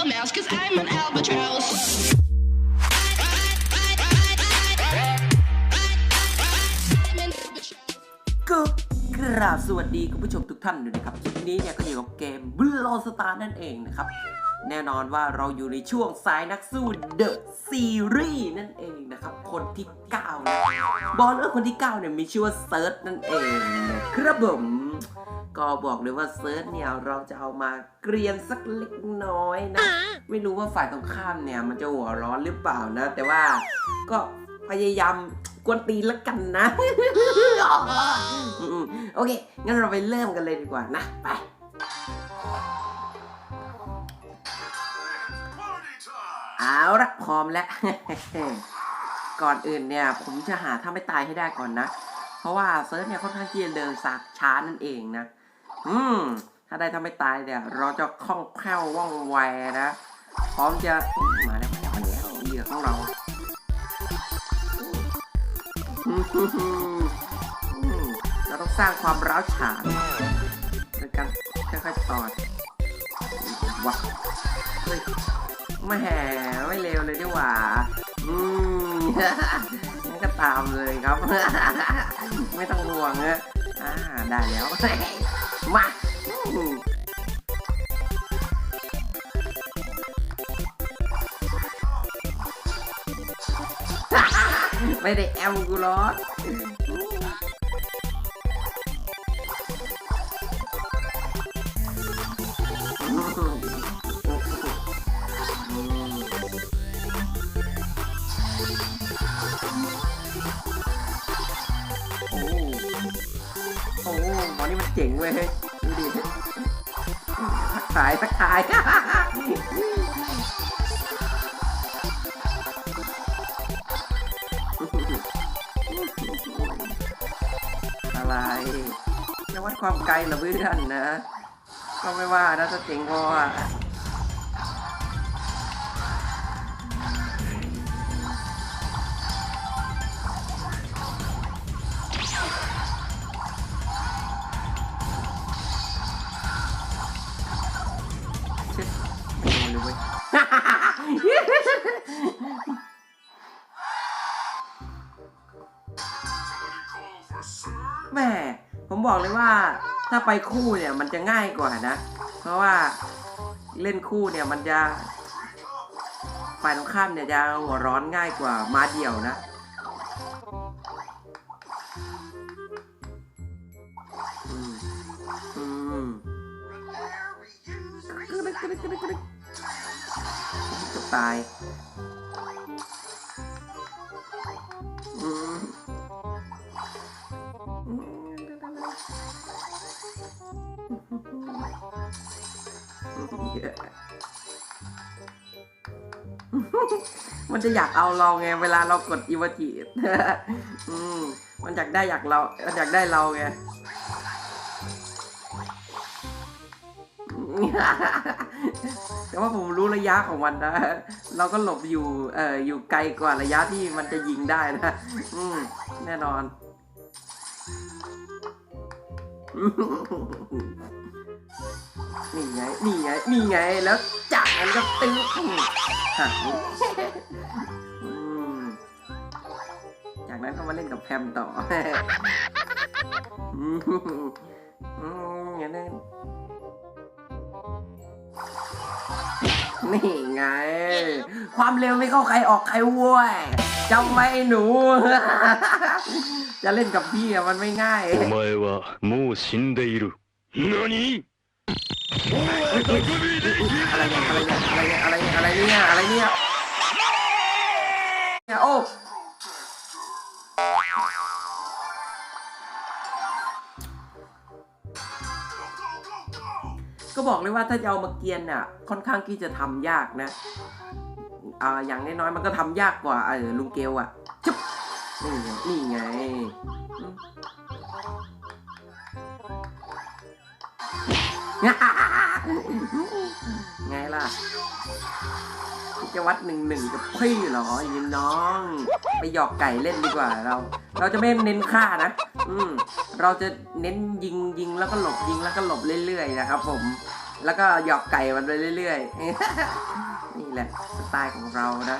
a mouse, cause I'm an albatross. ก็กราบสวัสดีคุณผู้ชมทุกท่านด้วยนะครับคลิปนี้เนี่ยก็อยู่กับเกมบลอสตาร์นั่นเองนะครับ แน่นอนว่าเราอยู่ในช่วงสายนักสู้เดอะซีรีส์นั่นเองนะครับ คนที่9นะบอลเลอร์คนที่ 9 เนี่ยมีชื่อว่าเซิร์ชนั่นเองนะครับผม ก็บอกเลยว่าเซิร์ชเนี่ยเราจะเอามาเกรียนสักเล็กน้อยนะ ไม่รู้ว่าฝ่ายตรงข้ามเนี่ย มันจะหัวร้อนหรือเปล่านะ แต่ว่าก็พยายามกวนตีนละกันนะ โอเค งั้นเราไปเริ่มกันเลยดีกว่านะ ไป เอาละพร้อมแล้ว ก่อนอื่นเนี่ย ผมจะหาถ้าไม่ตายให้ได้ก่อนนะ เพราะว่าเซิร์ฟเนี่ยค่อนข้างที่จะเดินสักช้านั่นเองนะ อืม ถ้าได้ถ้าไม่ตายเนี่ย เราจะคล่องแคล่วว่องไวนะ พร้อมจะมาแล้วมาแล้วมาแล้วเหยื่อของเราเราต้องสร้างความร้าวฉานในการค่อยๆตอดว้าเฮ้ยไม่แห่ไม่เร็วเลยดีกว่า อืมงั้นก็ตามเลยครับ ไม่ต้องห่วงนะอ่า ได้แล้ว มาไม่ได้แอมกูหรอก เจ๋งเว้ยดูดิทักทายทักทายอะไรจะวัดความไกลเหรอเพื่อนนะ ก็ไม่ว่านะถ้าเจ๋งพออะ แม่ผมบอกเลยว่าถ้าไปคู่เนี่ยมันจะง่ายกว่านะ เพราะว่าเล่นคู่เนี่ยมันจะฝ่ายตรงข้ามเนี่ยจะหัวร้อนง่ายกว่ามาเดี่ยวนะ อืม อืมกระดึกกระดึกกระดึกกระดึกจะตาย อืม มันจะอยากเอาเราไง เวลาเรากดอีวาจิอืมมันอยากได้อยากเรามันอยากได้เราไงแต่ว่าผมรู้ระยะของมันนะ เราก็หลบอยู่ เอ่อ อยู่ไกลกว่าระยะที่มันจะยิงได้นะ อืม แน่นอน นี่ไง นี่ไง นี่ไง แล้วจากนั้นก็ตึ้งหายจากนั้นก็มาเล่นกับแพมต่ออย่างนั้นนี่ไง ความเร็วไม่เข้าใครออกใครเว้ย จำไว้ไอ้หนู จะเล่นกับพี่อะมันไม่ง่าย お前はもう死んでいる。何 อะไรเนี่ยอะไรเนี่ยอะไรเนี่ยอะไรเนี่ยอะไรเนี่ยเนี่ยโอ้ก็บอกเลยว่าถ้าจะเอามาเกียนน่ะ ค่อนข้างที่จะทำยากนะ อ่าอย่างน้อยๆมันก็ทำยากกว่าเออลุงเกลอะจุ๊บนี่ไงนี่ไงไงล่ะ จะวัดหนึ่งหนึ่งกับพี่เหรอยินน้อง ไปหยอกไก่เล่นดีกว่าเรา เราจะไม่เน้นฆ่านะ อืม เราจะเน้นยิงยิงแล้วก็หลบยิงแล้วก็หลบเรื่อยๆนะครับผม แล้วก็หยอกไก่มันไปเรื่อยๆ นี่แหละสไตล์ของเรานะ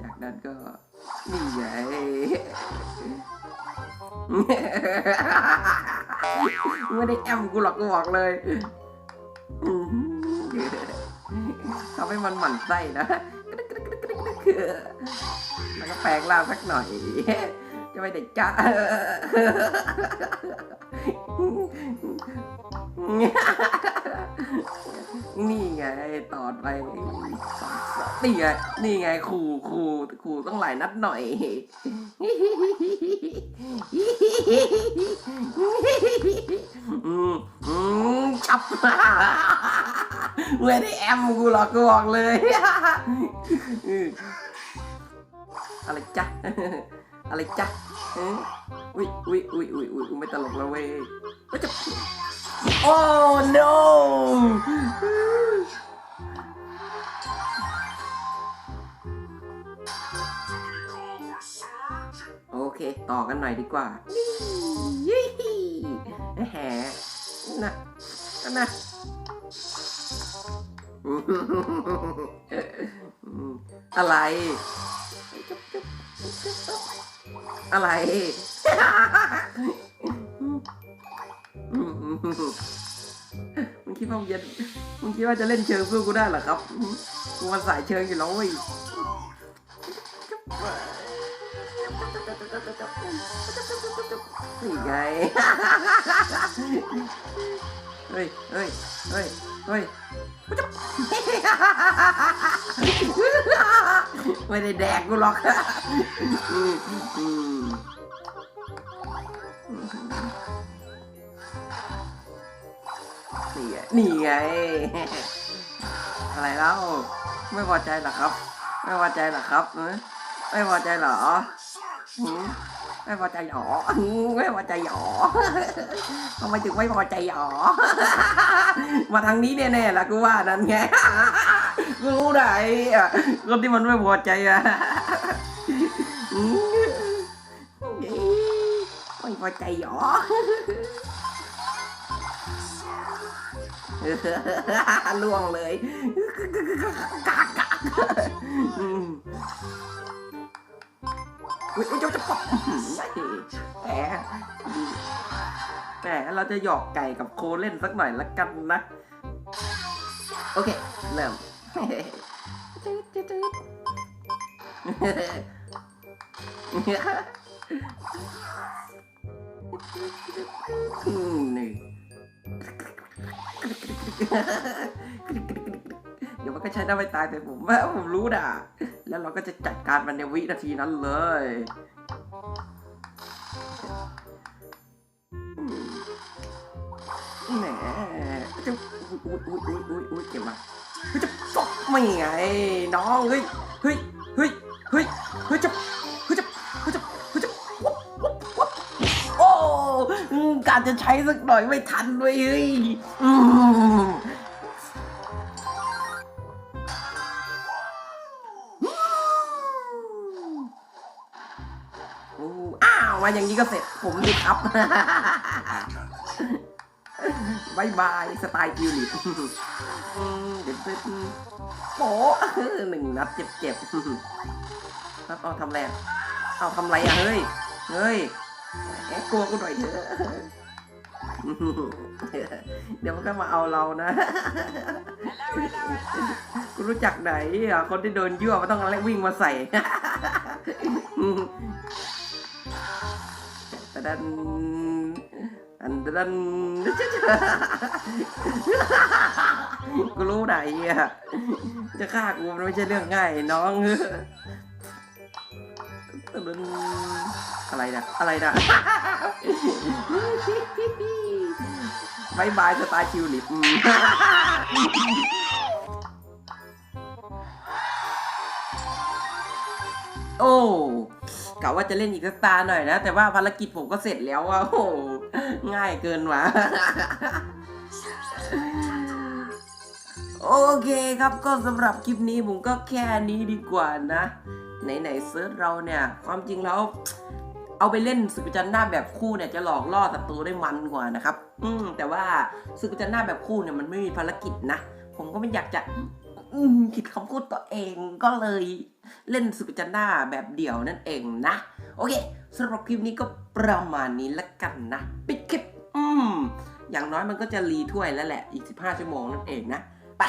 จากนั้นก็นี่ไงไม่ได้แอมกูหรอกกูบอกเลยอื้อหือ ทำให้มันหมั่นไส้นะแล้วก็แปลงร่างสักหน่อย จะไม่ได้จ้านี่ไงตอดไปนี่ไงนี่ไงขู่ขู่ขู่ต้องหลายนัดหน่อยอืมอืมชับ ไม่ได้แอมกูหรอกกูบอกเลย อะไรจ๊ะ อะไรจ๊ะอ้ยอุ้ยอุ้ยอุ้ยอุ้ยอุ้ยไม่ตลกแล้วเว้ยเฮ้ยจะโอ้ no โอเค ต่อกันหน่อยดีกว่ายี่แหมนะนะ อะไร อะไร มึงคิดว่ามึงจะมึงคิดว่าจะเล่นเชิงสู้กูได้เหรอครับ กูมันสายเชิงอยู่แล้วเว้ยนี่ไงเฮ้ยเฮ้ยเฮ้ยเฮ้ย ไม่ได้แดกกูหรอกนี่ไงนี่ไง อะไรแล้วไม่พอใจหรอครับ ไม่พอใจหรอครับเออไม่พอใจหรอหืม ไม่พอใจหรอไม่พอใจหรอทำไมถึงไม่พอใจหรอ มาทางนี้แน่ๆล่ะกูว่านั่นไงกูรู้ได้คนที่มันไม่พอใจอะไม่พอใจหรอล่วงเลยกากกาก อืมอุ๊ยอุ๊ยเจ้าจะปอกแหมแหมเราจะหยอกไก่กับโคเล่นสักหน่อยละกันนะ โอเค เริ่มอืมนี่เดี๋ยวมันก็ใช้ได้ไม่ตายแต่ผมว่าผมรู้ด่ะ แล้วเราก็จะจัดการมันในวินาทีนั้นเลยแหมจะอุ้ยอุ้ยอุ้ยอุ้ยอุ้ยเก็บมาเฮ้ยจะตกไม่ไงน้องเฮ้ยเฮ้ยเฮ้ยเฮ้ยเฮ้ยจะเฮ้ยจะเฮ้ยจะเฮ้ยจะวับวับวับโอ้การจะใช้สักหน่อยไม่ทันด้วยเฮ้ยอืม ผมดิครับบายบายสไตล์กิวลิปเดี๋ยวเป็นโป๊ะหนึ่งนัดเจ็บๆแล้วเอาทำอะไรอะเอาทำอะไรอะเฮ้ย เฮ้ยแอบกลัวกูหน่อยเถอะเดี๋ยวมันก็มาเอาเรานะ กูรู้จักไหนอะคนที่โดนยั่วมันต้องอะไรวิ่งมาใส่ ดันอันดันกูรู้ไหนอะจะฆ่ากูมันไม่ใช่เรื่องง่ายน้องดันอะไรนะอะไรนะบายบายสไตล์คิวลิปโอ้ กะว่าจะเล่นอีกสตาร์หน่อยนะ แต่ว่าภารกิจผมก็เสร็จแล้วว่าโอ้ง่ายเกินว่ะโอเคครับก็สำหรับคลิปนี้ผมก็แค่นี้ดีกว่านะ ไหนๆเซิร์ชเราเนี่ย ความจริงแล้วเอาไปเล่นสึกจันหน้าแบบคู่เนี่ยจะหลอกล่อศัตรูได้มันกว่านะครับ อืมแต่ว่าสึกจันหน้าแบบคู่เนี่ยมันไม่มีภารกิจนะ ผมก็ไม่อยากจะ ผิดคำพูดตัวเองก็เลยเล่นสุกจันดาแบบเดี่ยวนั่นเองนะ โอเคสำหรับคลิปนี้ก็ประมาณนี้ละกันนะ ปิดคลิป อืม อย่างน้อยมันก็จะรีถ้วยแล้วแหละ อีก 15 ชั่วโมงนั่นเองนะ ไป